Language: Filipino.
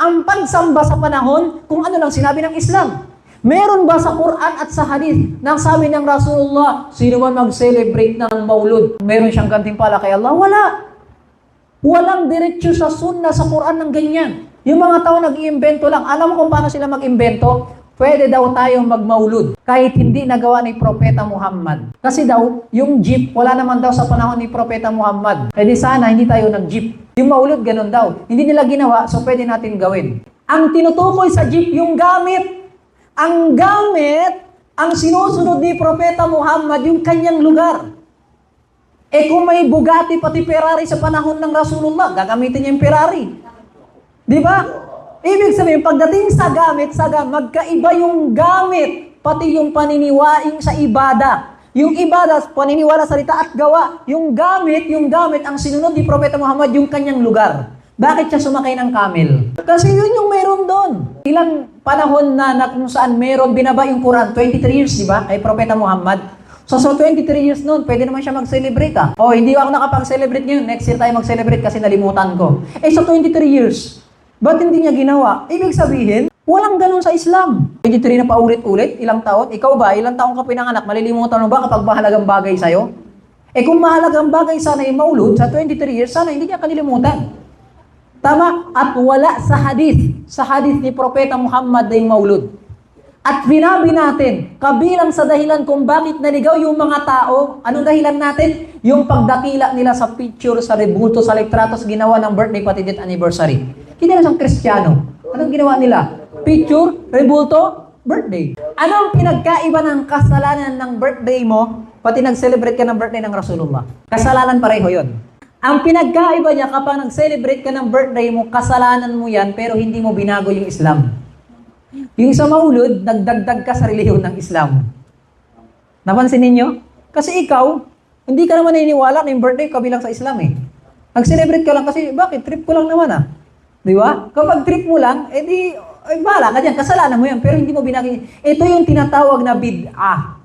ang pagsamba sa panahon kung ano lang sinabi ng Islam. Meron ba sa Quran at sa Hadith na sabi ng Rasulullah, sino man mag-celebrate ng maulud, meron siyang gantimpala kay Allah? Wala. Walang diretsyo sa sunna sa Quran ng ganyan. Yung mga tao nag-iimbento lang. Alam mo kung paano sila mag-imbento? Pwede daw tayong magmaulud kahit hindi nagawa ni Propeta Muhammad. Kasi daw, yung jeep, wala naman daw sa panahon ni Propeta Muhammad. E di sana hindi tayo nag-jeep. Yung maulud, ganun daw. Hindi nila ginawa, so pwede natin gawin. Ang tinutukoy sa jeep, yung gamit. Ang gamit, ang sinusunod ni Propeta Muhammad, yung kanyang lugar. Eh kung may Bugatti pati Ferrari sa panahon ng Rasulullah, gagamitin niya yung Ferrari. Di ba? Ibig sabihin, pagdating sa gamit, sa gamit, magkaiba yung gamit, pati yung paniniwaing sa ibada. Yung ibada, paniniwala, salita at gawa. Yung gamit, yung gamit, ang sinunod ni Propeta Muhammad, yung kanyang lugar. Bakit siya sumakay ng camel? Kasi yun yung meron doon. Ilang panahon na, na kung saan meron binaba yung Quran, 23 years, di ba? Kay Propeta Muhammad. So, so 23 years noon, pwede naman siya mag-celebrate ah. Oh, hindi ako nakapag-celebrate ngayon. Next year tayo mag-celebrate kasi nalimutan ko. Eh, so 23 years, ba't hindi niya ginawa? Ibig sabihin, walang ganun sa Islam. 23 na paulit-ulit, ilang taon. Ikaw ba, ilang taon ka pinanganak, malilimutan mo ba kapag mahalagang bagay sa'yo? Eh kung mahalagang bagay sana yung maulod, sa 23 years, sana hindi niya kanilimutan. Tama? At wala sa hadith, sa hadith ni Propeta Muhammad na yung maulod. At binabi natin, kabilang sa dahilan kung bakit naligaw yung mga tao, anong dahilan natin? Yung pagdakila nila sa picture, sa rebuto, sa litratos, ginawa ng birthday pati death anniversary. Hindi na isang kristyano. Anong ginawa nila? Picture, rebulto, birthday. Anong pinagkaiba ng kasalanan ng birthday mo, pati nag-celebrate ka ng birthday ng Rasulullah? Kasalanan pareho yon. Ang pinagkaiba niya kapag nag-celebrate ka ng birthday mo, kasalanan mo yan, pero hindi mo binago yung Islam. Yung sa maulod, nagdagdag ka sa relihiyon ng Islam. Napansin ninyo? Kasi ikaw, hindi ka naman naniniwala na yung birthday kabilang sa Islam eh. Nag-celebrate ka lang kasi, bakit? Trip ko lang naman ah. Di ba? Kapag trip mo lang, edi, eh, bahala ka dyan, kasalanan mo yan, pero hindi mo binagi. Ito yung tinatawag na bid'ah.